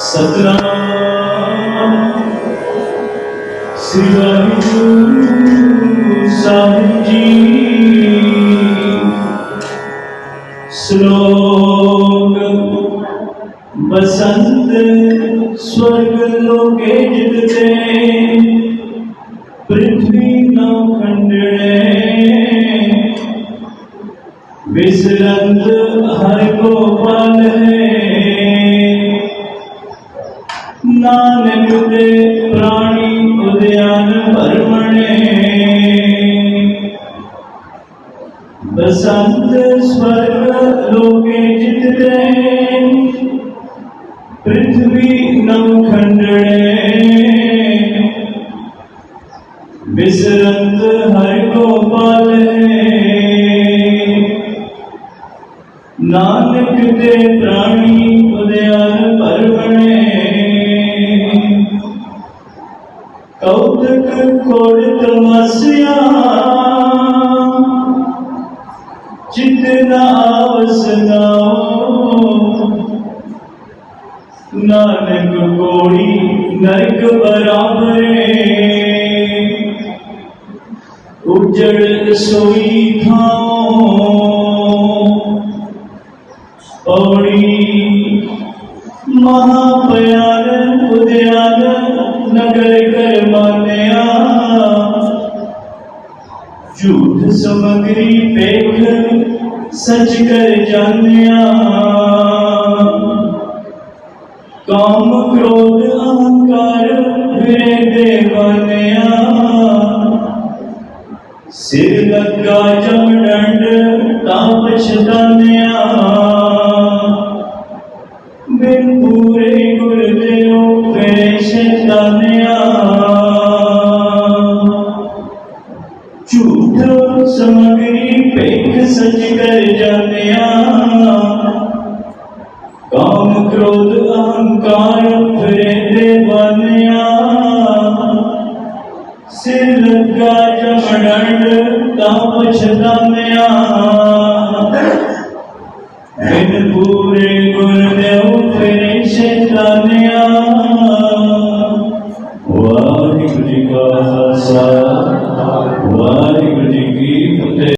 سترہ صاحب جی سلوک بسنت سورگ لوکے جتتے پرتھوی ہر بسنت سورگ لوگ جیتنے پتھوی نم کنڈنے بسرنت ہر گوپال نان کدے پرانی ಕೌತಕ ಕೊಡಿತ ಮಸಿಯ نانک کوڑی، نرک برابر اجڑ سوئی تھاؤں مہا پیار ادیال نگر کر جھوٹ سمگری پیکھ سچ کر جانیا کام کرود آنکار پھرے دیوانیا سر لگا جم ڈنڈ تا پچھتانیا بن پورے گردے ہو پھرے شیطانیا ਭੇਖ ਸੱਚ ਕਰ ਜਾਂਦਿਆ ਕਾਮ ਕ੍ਰੋਧ ਅਹੰਕਾਰ ਫਿਰੇ ਦੇ ਬਾਨਿਆ। ਸਿਰ ਲੱਗਾ ਜਮੜੰਡ ਤਾਂ ਪਛਤਾਨਿਆ ਬਿਨ ਪੂਰੇ ਗੁਰ ਦੇਉ ਫਿਰੇ ਸ਼ੈਤਾਨਿਆ ਵਾਹਿਗੁਰੂ ਜੀ ਕਾ ਖਾਲਸਾ, ਵਾਹਿਗੁਰੂ ਜੀ ਕੀ ਫਤਿਹ।